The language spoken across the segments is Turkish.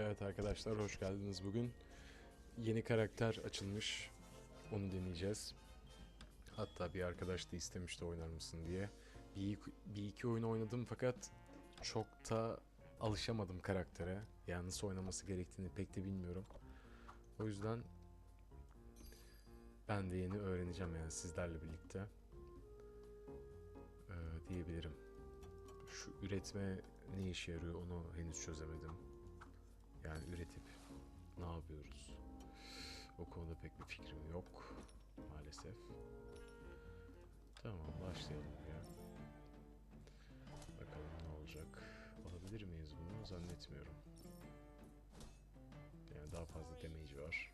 Evet arkadaşlar hoş geldiniz bugün. Yeni karakter açılmış. Onu deneyeceğiz. Hatta bir arkadaş da istemişti oynar mısın diye. Bir, bir iki oyun oynadım fakat çok da alışamadım karaktere. Yani nasıl oynaması gerektiğini pek de bilmiyorum. O yüzden ben de yeni öğreneceğim yani sizlerle birlikte. Ee, diyebilirim. Şu üretme ne işe yarıyor onu henüz çözemedim. Yani üretip ne yapıyoruz? O konuda pek bir fikrim yok maalesef. Tamam başlayalım ya. Bakalım ne olacak. Alabilir miyiz bunu? Zannetmiyorum. Yani daha fazla damage var.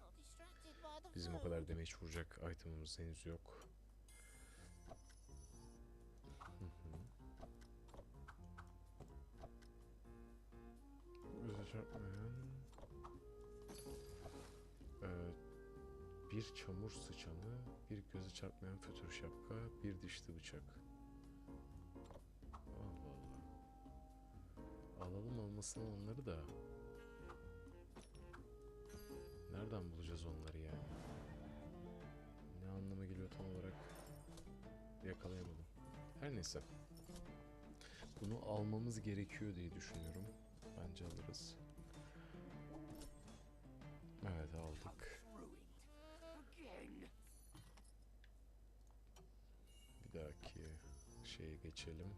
Bizim o kadar damage vuracak itemımız henüz yok. Bir çamur sıçanı, bir göze çarpmayan fötür şapka, bir dişli bıçak. Allah Allah. Alalım olmasına onları da. Nereden bulacağız onları yani? Ne anlama geliyor tam olarak yakalayamadım. Her neyse. Bunu almamız gerekiyor diye düşünüyorum. Bence alırız. Evet aldık. Bir dahaki şeye geçelim.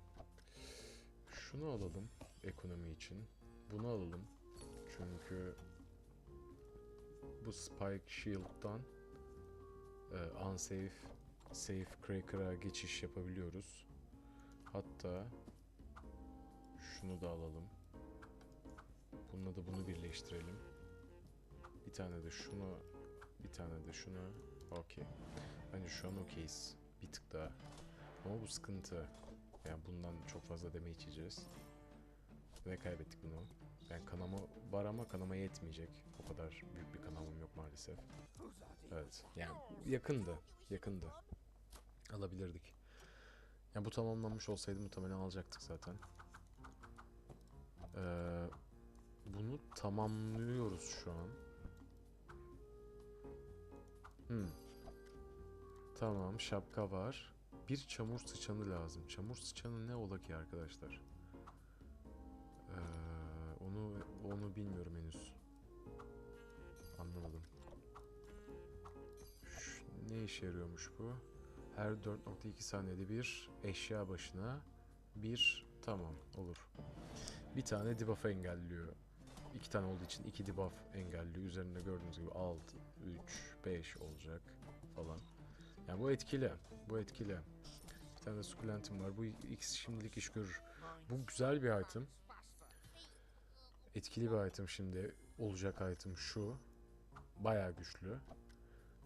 Şunu alalım ekonomi için. Bunu alalım. Çünkü bu Spike Shield'dan e, unsafe safe cracker'a geçiş yapabiliyoruz. Hatta şunu da alalım. Bununla da bunu birleştirelim. Bir tane de şunu, bir tane de şunu. Okey. Bence şu an okeyiz. Bir tık daha. Ama bu sıkıntı. Yani bundan çok fazla deme içeceğiz. Ve kaybettik bunu. Yani kanama var ama kanama yetmeyecek. O kadar büyük bir kanamam yok maalesef. Evet. Yani yakındı. Yakındı. Alabilirdik. Yani bu tamamlanmış olsaydı muhtemelen alacaktık zaten. Ee, bunu tamamlıyoruz şu an. Hmm. Tamam şapka var. Bir çamur sıçanı lazım. Çamur sıçanı ne ola ki arkadaşlar? Ee, onu onu bilmiyorum henüz. Anlamadım. Şu- ne işe yarıyormuş bu? Her 4.2 saniyede bir eşya başına bir tamam olur. Bir tane debuff engelliyor. İki tane olduğu için iki debuff engelliyor. Üzerinde gördüğünüz gibi 6, 3, 5 olacak falan. Yani bu etkili. Bu etkili. Tane de sukulentim var. Bu X şimdilik iş görür. Bu güzel bir item. Etkili bir item şimdi. Olacak item şu. Bayağı güçlü.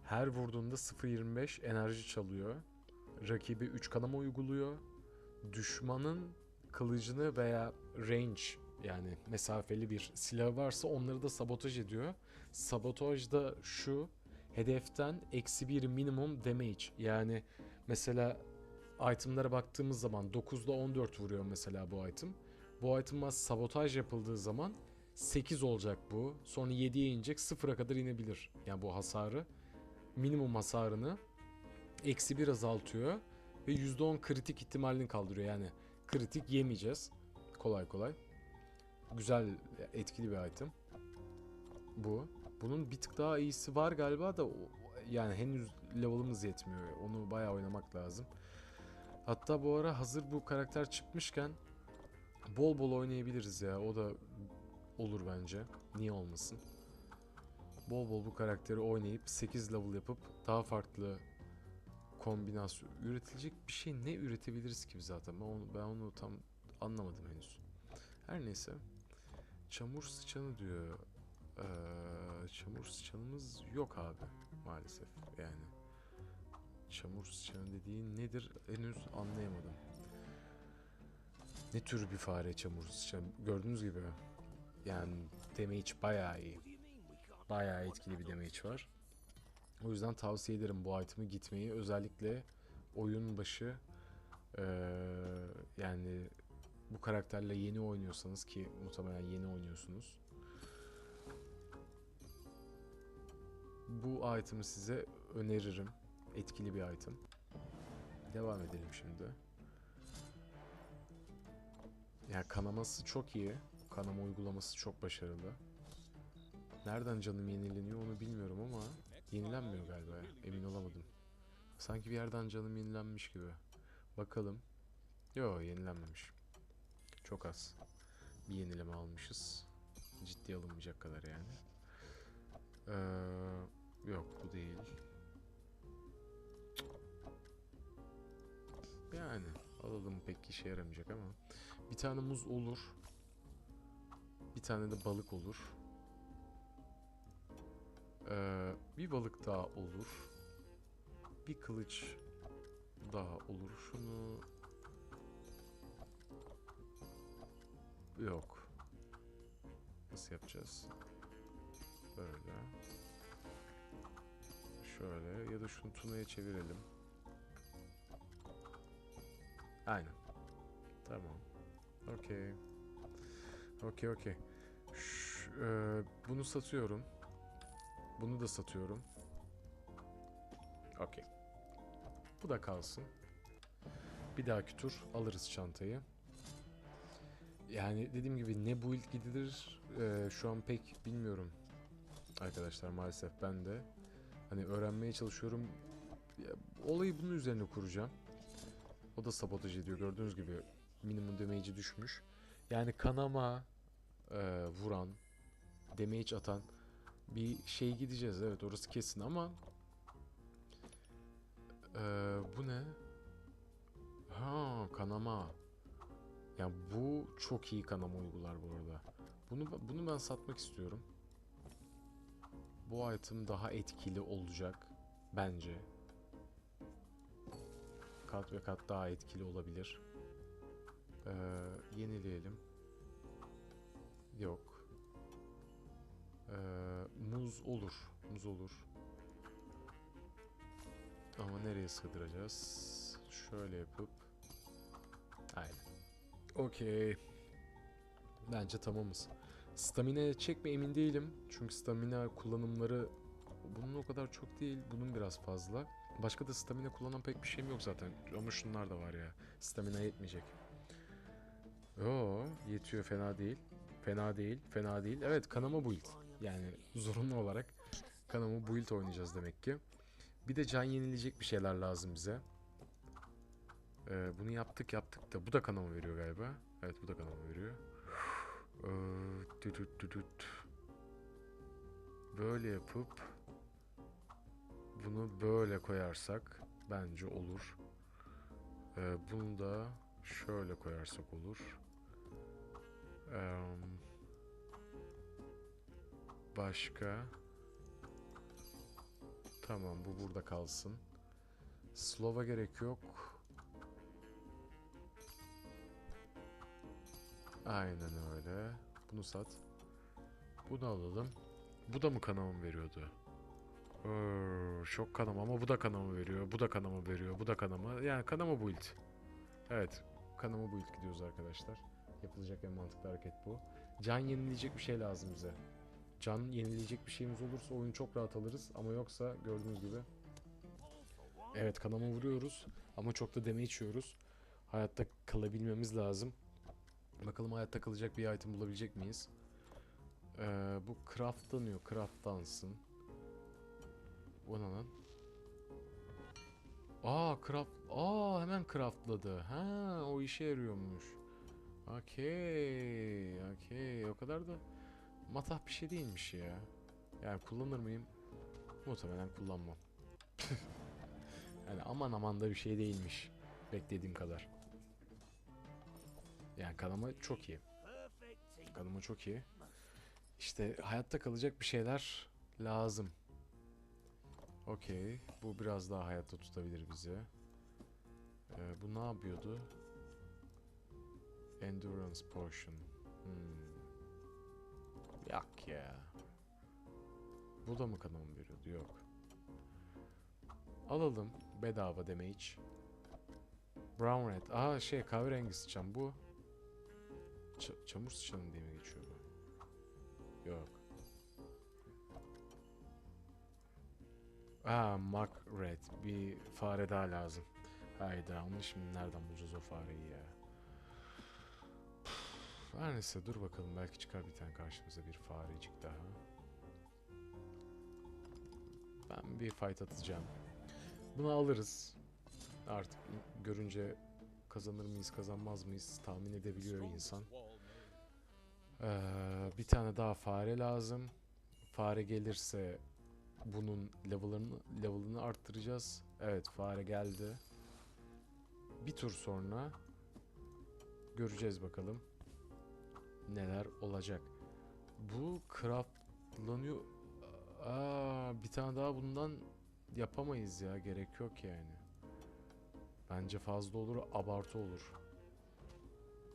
Her vurduğunda 0.25 enerji çalıyor. Rakibi 3 kanama uyguluyor. Düşmanın kılıcını veya range yani mesafeli bir silah varsa onları da sabotaj ediyor. Sabotaj da şu hedeften eksi bir minimum damage yani mesela itemlara baktığımız zaman 9'da 14 vuruyor mesela bu item. Bu item'a sabotaj yapıldığı zaman 8 olacak bu. Sonra 7'ye inecek 0'a kadar inebilir. Yani bu hasarı minimum hasarını eksi bir azaltıyor ve %10 kritik ihtimalini kaldırıyor. Yani kritik yemeyeceğiz kolay kolay. Güzel, etkili bir item. Bu. Bunun bir tık daha iyisi var galiba da yani henüz level'ımız yetmiyor. Onu bayağı oynamak lazım. Hatta bu ara hazır bu karakter çıkmışken bol bol oynayabiliriz ya. O da olur bence. Niye olmasın? Bol bol bu karakteri oynayıp 8 level yapıp daha farklı kombinasyon üretilecek bir şey ne üretebiliriz ki zaten ben onu, ben onu tam anlamadım henüz. Her neyse. Çamur sıçanı diyor. Ee, çamur sıçanımız yok abi maalesef yani. Çamur sıçanı dediğin nedir henüz anlayamadım. Ne tür bir fare çamur sıçanı gördüğünüz gibi yani damage bayağı iyi. Bayağı etkili bir damage var. O yüzden tavsiye ederim bu item'ı gitmeyi. Özellikle oyun başı eee, yani bu karakterle yeni oynuyorsanız ki muhtemelen yeni oynuyorsunuz. Bu item'ı size öneririm. Etkili bir item. Devam edelim şimdi. Ya kanaması çok iyi. Kanama uygulaması çok başarılı. Nereden canım yenileniyor onu bilmiyorum ama yenilenmiyor galiba. Emin olamadım. Sanki bir yerden canım yenilenmiş gibi. Bakalım. Yo yenilenmemiş. Çok az. Bir yenileme almışız. Ciddiye alınmayacak kadar yani. Ee, yok bu değil. Yani alalım pek işe yaramayacak ama. Bir tane muz olur. Bir tane de balık olur. Ee, bir balık daha olur. Bir kılıç daha olur. Şunu yok. Nasıl yapacağız? Böyle. Şöyle ya da şunu Tuna'ya çevirelim. Aynen. Tamam. Okey. Okey okey. Eee, bunu satıyorum. Bunu da satıyorum. Okey. Bu da kalsın. Bir dahaki tur alırız çantayı. Yani dediğim gibi ne build gidilir eee, şu an pek bilmiyorum. Arkadaşlar maalesef ben de hani öğrenmeye çalışıyorum. Ya, olayı bunun üzerine kuracağım. O da sabotaj ediyor gördüğünüz gibi minimum damage'i düşmüş. Yani kanama eee, vuran, damage atan bir şey gideceğiz evet orası kesin ama eee, bu ne? Ha kanama. Yani bu çok iyi kanama uygular bu arada. Bunu bunu ben satmak istiyorum. Bu item daha etkili olacak bence. Kat ve kat daha etkili olabilir. Ee, yenileyelim. Yok. Ee, muz olur. Muz olur. Ama nereye sığdıracağız? Şöyle yapıp. Aynen. Okey. Bence tamamız. Stamina çek mi emin değilim. Çünkü stamina kullanımları bunun o kadar çok değil. Bunun biraz fazla. Başka da stamina kullanan pek bir şeyim yok zaten. Ama şunlar da var ya. Stamina yetmeyecek. Yo yetiyor fena değil. Fena değil. Fena değil. Evet kanama build. Yani zorunlu olarak kanama build oynayacağız demek ki. Bir de can yenileyecek bir şeyler lazım bize. Ee, bunu yaptık yaptık da bu da kanama veriyor galiba. Evet bu da kanama veriyor. Ee. Böyle yapıp bunu böyle koyarsak bence olur. Ee, bunu da şöyle koyarsak olur. Ee, başka. Tamam bu burada kalsın. Slow'a gerek yok. Aynen öyle. Bunu sat. Bunu alalım. Bu da mı kanamı veriyordu? Oo, çok kanama ama bu da kanama veriyor. Bu da kanama veriyor. Bu da kanama. Yani kanama build. Evet. Kanama build gidiyoruz arkadaşlar. Yapılacak en mantıklı hareket bu. Can yenileyecek bir şey lazım bize. Can yenileyecek bir şeyimiz olursa oyunu çok rahat alırız. Ama yoksa gördüğünüz gibi. Evet kanama vuruyoruz. Ama çok da deme içiyoruz. Hayatta kalabilmemiz lazım. Bakalım hayatta kalacak bir item bulabilecek miyiz? Ee, bu craftlanıyor. Craftlansın. Bu ne lan? Aa craft... Aa hemen craftladı. Ha o işe yarıyormuş. Okey. Okey. O kadar da matah bir şey değilmiş ya. Yani kullanır mıyım? Muhtemelen kullanmam. yani aman aman da bir şey değilmiş. Beklediğim kadar. Yani kanama çok iyi. Kanama çok iyi. İşte hayatta kalacak bir şeyler lazım. Okey. Bu biraz daha hayatta tutabilir bizi. Ee, bu ne yapıyordu? Endurance Potion. Hmm. Yak ya. Bu da mı kanama veriyordu? Yok. Alalım. Bedava damage. Brown Red. Aa şey kahverengi sıçan bu. Ç- çamur sıçanı diye mi geçiyor bu? Yok. Aa, Mark Red. Bir fare daha lazım. Hayda, onu şimdi nereden bulacağız o fareyi ya? Her neyse dur bakalım belki çıkar bir tane karşımıza bir farecik daha. Ben bir fight atacağım. Bunu alırız. Artık görünce kazanır mıyız kazanmaz mıyız tahmin edebiliyor insan. Ee, bir tane daha fare lazım. Fare gelirse bunun level'ını level'ını arttıracağız. Evet fare geldi. Bir tur sonra göreceğiz bakalım neler olacak. Bu craftlanıyor. Aa, bir tane daha bundan yapamayız ya. Gerek yok yani. Bence fazla olur, abartı olur.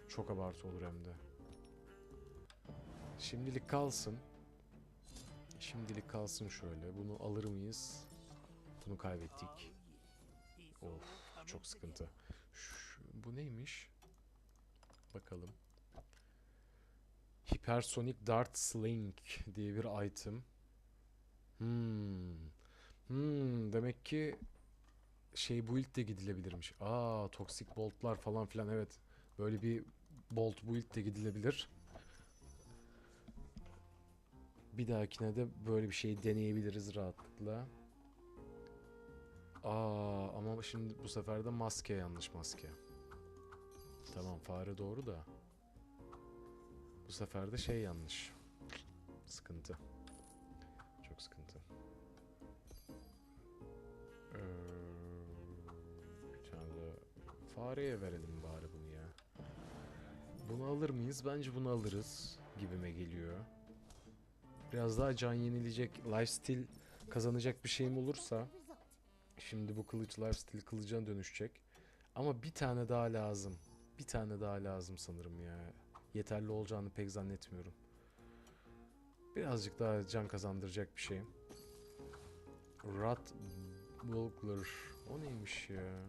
Çok abartı olur hem de. Şimdilik kalsın. Şimdilik kalsın şöyle. Bunu alır mıyız? Bunu kaybettik. Of, çok sıkıntı. Şu- bu neymiş? Bakalım. Hypersonic Dart Sling diye bir item. Hmm. Hmm, demek ki şey build de gidilebilirmiş. Aa, toksik boltlar falan filan evet. Böyle bir bolt build de gidilebilir. Bir dahakine de böyle bir şey deneyebiliriz rahatlıkla. Aa, ama şimdi bu sefer de maske yanlış maske. Tamam fare doğru da. Bu sefer de şey yanlış. Sıkıntı. Çok sıkıntı. Ee, bir tane de fareye verelim bari bunu ya. Bunu alır mıyız? Bence bunu alırız gibime geliyor. Biraz daha can yenileyecek, lifesteal kazanacak bir şeyim olursa şimdi bu kılıç lifesteal kılıcına dönüşecek. Ama bir tane daha lazım. Bir tane daha lazım sanırım ya. Yeterli olacağını pek zannetmiyorum. Birazcık daha can kazandıracak bir şey. Rat Bulgler. O neymiş ya?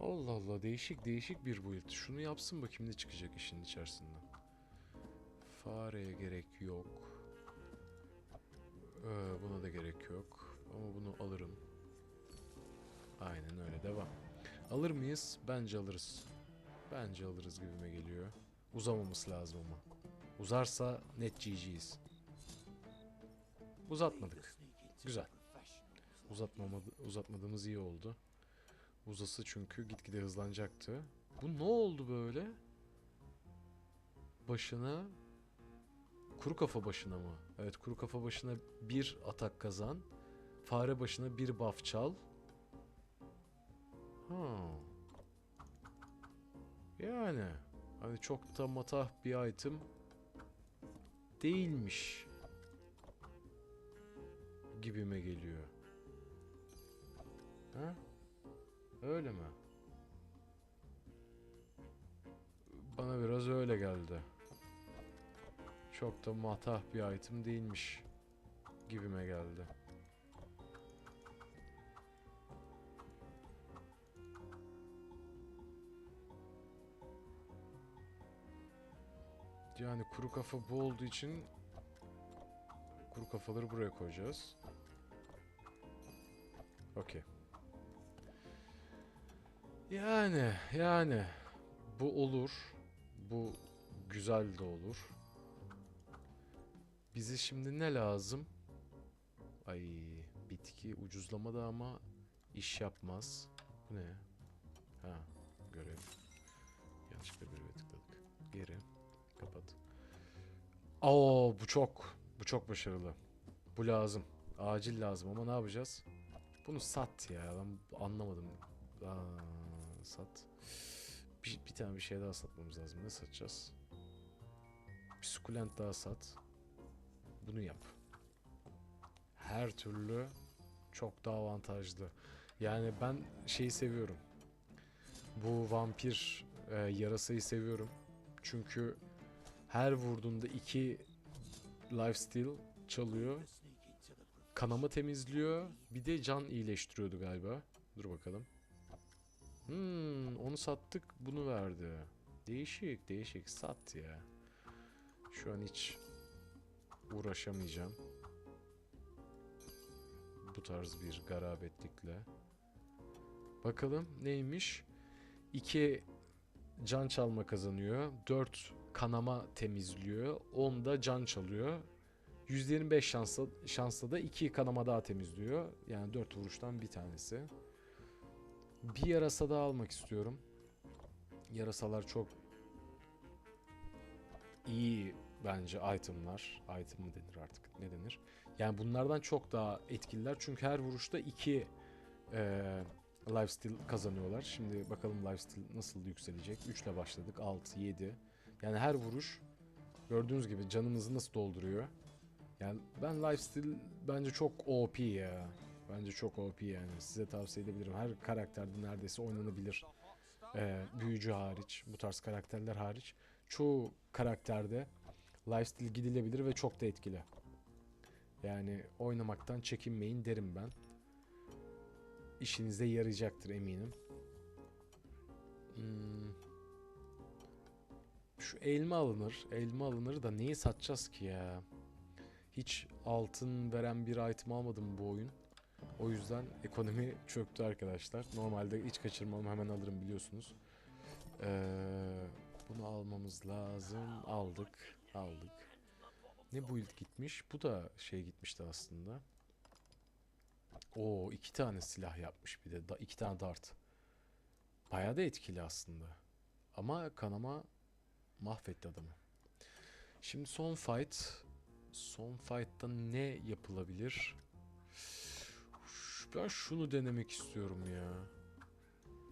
Allah Allah değişik değişik bir build. Şunu yapsın bakayım ne çıkacak işin içerisinden. Fareye gerek yok. Ee, buna da gerek yok. Ama bunu alırım. Aynen öyle devam. Alır mıyız? Bence alırız. Bence alırız gibime geliyor. Uzamaması lazım ama. Uzarsa net GG'yiz. Uzatmadık. Güzel. Uzatmamadı, uzatmadığımız iyi oldu. Uzası çünkü gitgide hızlanacaktı. Bu ne oldu böyle? Başına kuru kafa başına mı? Evet kuru kafa başına bir atak kazan. Fare başına bir buff çal. Ha. Yani hani çok da matah bir item değilmiş gibime geliyor. Ha? Öyle mi? Bana biraz öyle geldi. Çok da matah bir item değilmiş gibime geldi. Yani kuru kafa bu olduğu için kuru kafaları buraya koyacağız. Okey. Yani yani bu olur. Bu güzel de olur. Bize şimdi ne lazım? Ay bitki ucuzlamada ama iş yapmaz. Bu ne? Ha görev. Yanlışlıkla göreve tıkladık. Geri. Kapat. Oo bu çok. Bu çok başarılı. Bu lazım. Acil lazım ama ne yapacağız? Bunu sat ya. Ben anlamadım. Aa, sat. Bir, bir tane bir şey daha satmamız lazım. Ne satacağız? Bir sukulent daha sat. Bunu yap. Her türlü çok daha avantajlı. Yani ben şeyi seviyorum. Bu vampir e, yarasayı seviyorum. Çünkü her vurduğunda iki lifesteal çalıyor. Kanama temizliyor. Bir de can iyileştiriyordu galiba. Dur bakalım. Hmm, onu sattık bunu verdi. Değişik değişik sat ya. Şu an hiç uğraşamayacağım. Bu tarz bir garabetlikle. Bakalım neymiş? 2 can çalma kazanıyor. 4 kanama temizliyor. 10 da can çalıyor. %25 şansla, şansla da 2 kanama daha temizliyor. Yani 4 vuruştan bir tanesi. Bir yarasa daha almak istiyorum. Yarasalar çok iyi bence itemlar. Item mı denir artık ne denir? Yani bunlardan çok daha etkililer. Çünkü her vuruşta 2 eee lifesteal kazanıyorlar. Şimdi bakalım lifesteal nasıl yükselecek. 3 ile başladık. 6, 7. Yani her vuruş gördüğünüz gibi canımızı nasıl dolduruyor. Yani ben lifesteal bence çok OP ya. Bence çok OP yani. Size tavsiye edebilirim. Her karakterde neredeyse oynanabilir. Ee, büyücü hariç, bu tarz karakterler hariç. Çoğu karakterde lifesteal gidilebilir ve çok da etkili. Yani oynamaktan çekinmeyin derim ben işinize yarayacaktır eminim. Hmm. Şu elma alınır. Elma alınır da neyi satacağız ki ya? Hiç altın veren bir item almadım bu oyun. O yüzden ekonomi çöktü arkadaşlar. Normalde hiç kaçırmam hemen alırım biliyorsunuz. Ee, bunu almamız lazım. Aldık. Aldık. Ne build gitmiş? Bu da şey gitmişti aslında. Oo iki tane silah yapmış bir de. Da, iki tane dart. Bayağı da etkili aslında. Ama kanama mahvetti adamı. Şimdi son fight. Son fight'ta ne yapılabilir? Ben şunu denemek istiyorum ya.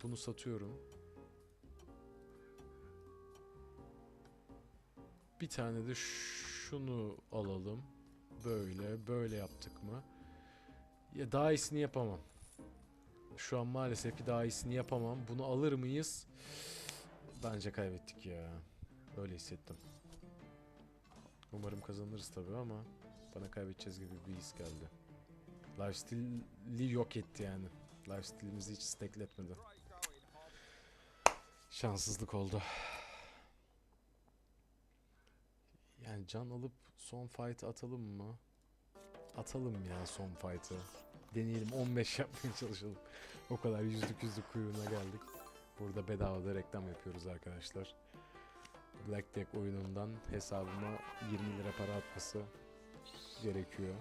Bunu satıyorum. Bir tane de şunu alalım. Böyle, böyle yaptık mı? Ya daha iyisini yapamam. Şu an maalesef ki daha iyisini yapamam. Bunu alır mıyız? Bence kaybettik ya. Öyle hissettim. Umarım kazanırız tabii ama bana kaybedeceğiz gibi bir his geldi. Lifesteal'i yok etti yani. Lifesteal'imizi hiç stackletmedi. Şanssızlık oldu. Yani can alıp son fight atalım mı? Atalım ya son fight'ı. Deneyelim 15 yapmaya çalışalım. O kadar yüzlük yüzlük kuyruğuna geldik. Burada bedavada reklam yapıyoruz arkadaşlar. Black Deck oyunundan hesabıma 20 lira para atması gerekiyor.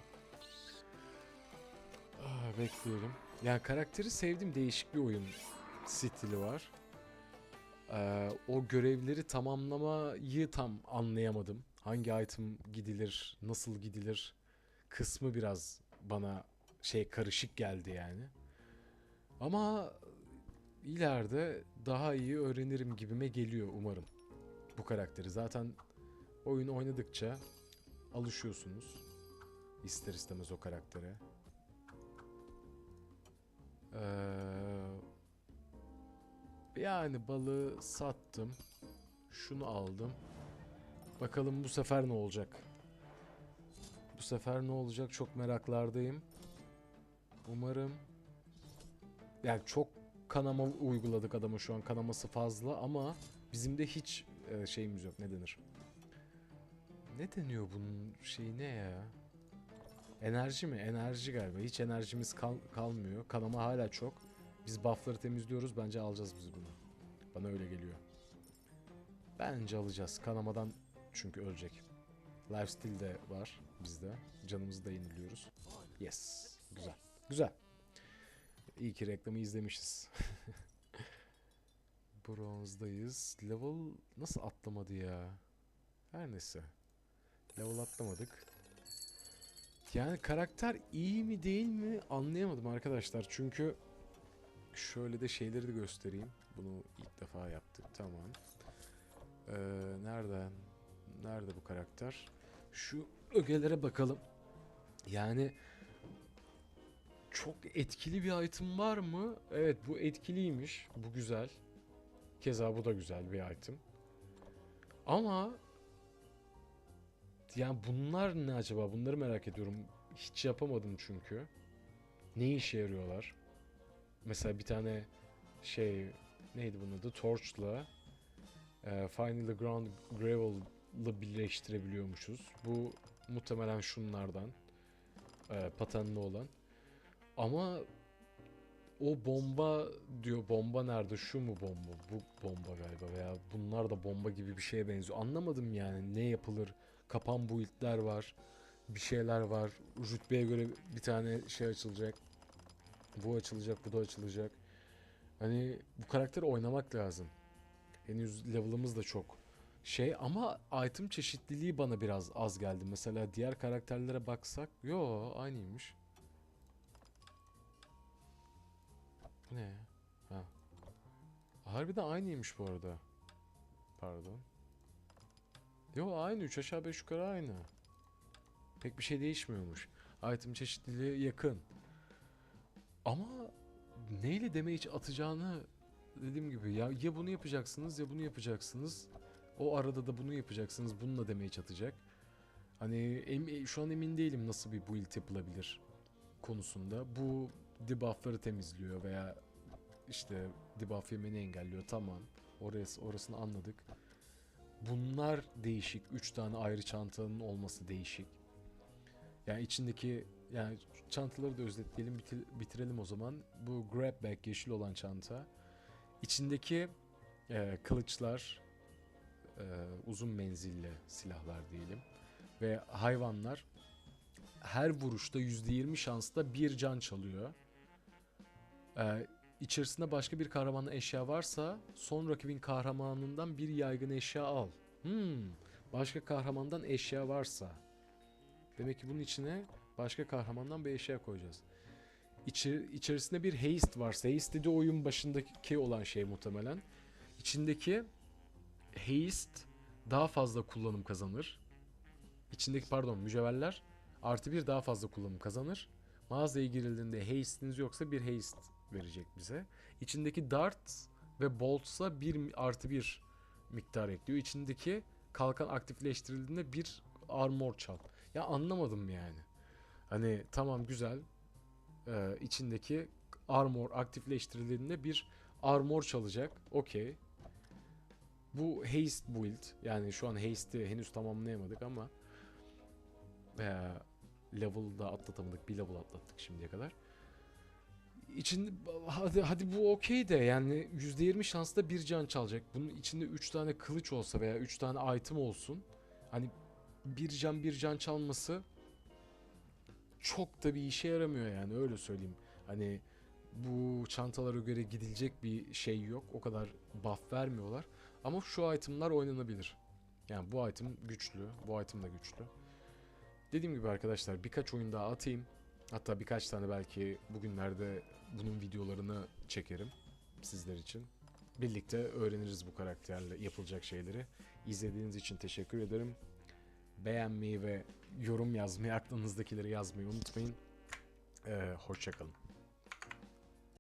Ah, bekliyorum. Yani karakteri sevdim. Değişik bir oyun stili var. Ee, o görevleri tamamlamayı tam anlayamadım. Hangi item gidilir, nasıl gidilir kısmı biraz bana şey karışık geldi yani. Ama ileride daha iyi öğrenirim gibime geliyor umarım bu karakteri. Zaten oyun oynadıkça alışıyorsunuz ister istemez o karaktere. Ee, yani balığı sattım. Şunu aldım. Bakalım bu sefer ne olacak? Bu sefer ne olacak çok meraklardayım. Umarım yani çok kanama uyguladık adama şu an kanaması fazla ama bizim de hiç e, şeyimiz yok ne denir? Ne deniyor bunun şeyi ne ya? Enerji mi? Enerji galiba. Hiç enerjimiz kal- kalmıyor. Kanama hala çok. Biz buffları temizliyoruz. Bence alacağız biz bunu. Bana öyle geliyor. Bence alacağız. Kanamadan çünkü ölecek. Lifesteal de var bizde. Canımızı da yeniliyoruz. Yes. Güzel. Güzel. İyi ki reklamı izlemişiz. Bronzdayız. Level nasıl atlamadı ya? Her neyse. Level atlamadık. Yani karakter iyi mi değil mi anlayamadım arkadaşlar. Çünkü şöyle de şeyleri de göstereyim. Bunu ilk defa yaptık. Tamam. Ee, nereden? Nerede bu karakter? Şu ögelere bakalım. Yani çok etkili bir item var mı? Evet bu etkiliymiş. Bu güzel. Keza bu da güzel bir item. Ama yani bunlar ne acaba? Bunları merak ediyorum. Hiç yapamadım çünkü. Ne işe yarıyorlar? Mesela bir tane şey neydi bunun adı? Torch'la e, Finally Ground Gravel'la birleştirebiliyormuşuz. Bu muhtemelen şunlardan. E, patenli olan. Ama o bomba diyor bomba nerede? Şu mu bomba? Bu bomba galiba veya bunlar da bomba gibi bir şeye benziyor. Anlamadım yani ne yapılır? Kapan build'ler var bir şeyler var. Rütbeye göre bir tane şey açılacak bu açılacak bu da açılacak. Hani bu karakteri oynamak lazım. Henüz level'ımız da çok şey ama item çeşitliliği bana biraz az geldi mesela diğer karakterlere baksak yo aynıymış ne? Ha. Harbiden aynıymış bu arada. Pardon. Yo aynı 3 aşağı 5 yukarı aynı. Pek bir şey değişmiyormuş. Item çeşitliliği yakın. Ama neyle damage atacağını dediğim gibi ya ya bunu yapacaksınız ya bunu yapacaksınız. O arada da bunu yapacaksınız. Bununla damage atacak. Hani em- şu an emin değilim nasıl bir build yapılabilir konusunda. Bu debuffları temizliyor veya işte debuff yemeni engelliyor. Tamam. Orası, orasını anladık. Bunlar değişik. Üç tane ayrı çantanın olması değişik. Yani içindeki yani çantaları da özetleyelim bitir- bitirelim o zaman. Bu grab bag yeşil olan çanta. İçindeki e, kılıçlar e, uzun menzilli silahlar diyelim ve hayvanlar her vuruşta %20 şansla bir can çalıyor. Ee, içerisinde başka bir kahramanın eşya varsa son rakibin kahramanından bir yaygın eşya al. Hmm, başka kahramandan eşya varsa. Demek ki bunun içine başka kahramandan bir eşya koyacağız. İçi, içerisinde bir haste varsa, haste de oyun başındaki olan şey muhtemelen. İçindeki haste daha fazla kullanım kazanır. İçindeki pardon mücevherler artı bir daha fazla kullanım kazanır. Mağazaya girildiğinde haste'iniz yoksa bir haste verecek bize. İçindeki dart ve bolts'a bir artı bir miktar ekliyor. İçindeki kalkan aktifleştirildiğinde bir armor çal. Ya anlamadım yani. Hani tamam güzel. Ee, içindeki armor aktifleştirildiğinde bir armor çalacak. Okey. Bu haste build. Yani şu an haste'i henüz tamamlayamadık ama veya level'da atlatamadık. Bir level atlattık şimdiye kadar. İçinde hadi hadi bu okey de yani %20 şansla bir can çalacak. Bunun içinde 3 tane kılıç olsa veya 3 tane item olsun. Hani bir can bir can çalması çok da bir işe yaramıyor yani öyle söyleyeyim. Hani bu çantalara göre gidilecek bir şey yok. O kadar buff vermiyorlar. Ama şu itemlar oynanabilir. Yani bu item güçlü, bu item de güçlü. Dediğim gibi arkadaşlar birkaç oyun daha atayım. Hatta birkaç tane belki bugünlerde bunun videolarını çekerim sizler için. Birlikte öğreniriz bu karakterle yapılacak şeyleri. İzlediğiniz için teşekkür ederim. Beğenmeyi ve yorum yazmayı, aklınızdakileri yazmayı unutmayın. Ee, hoşçakalın.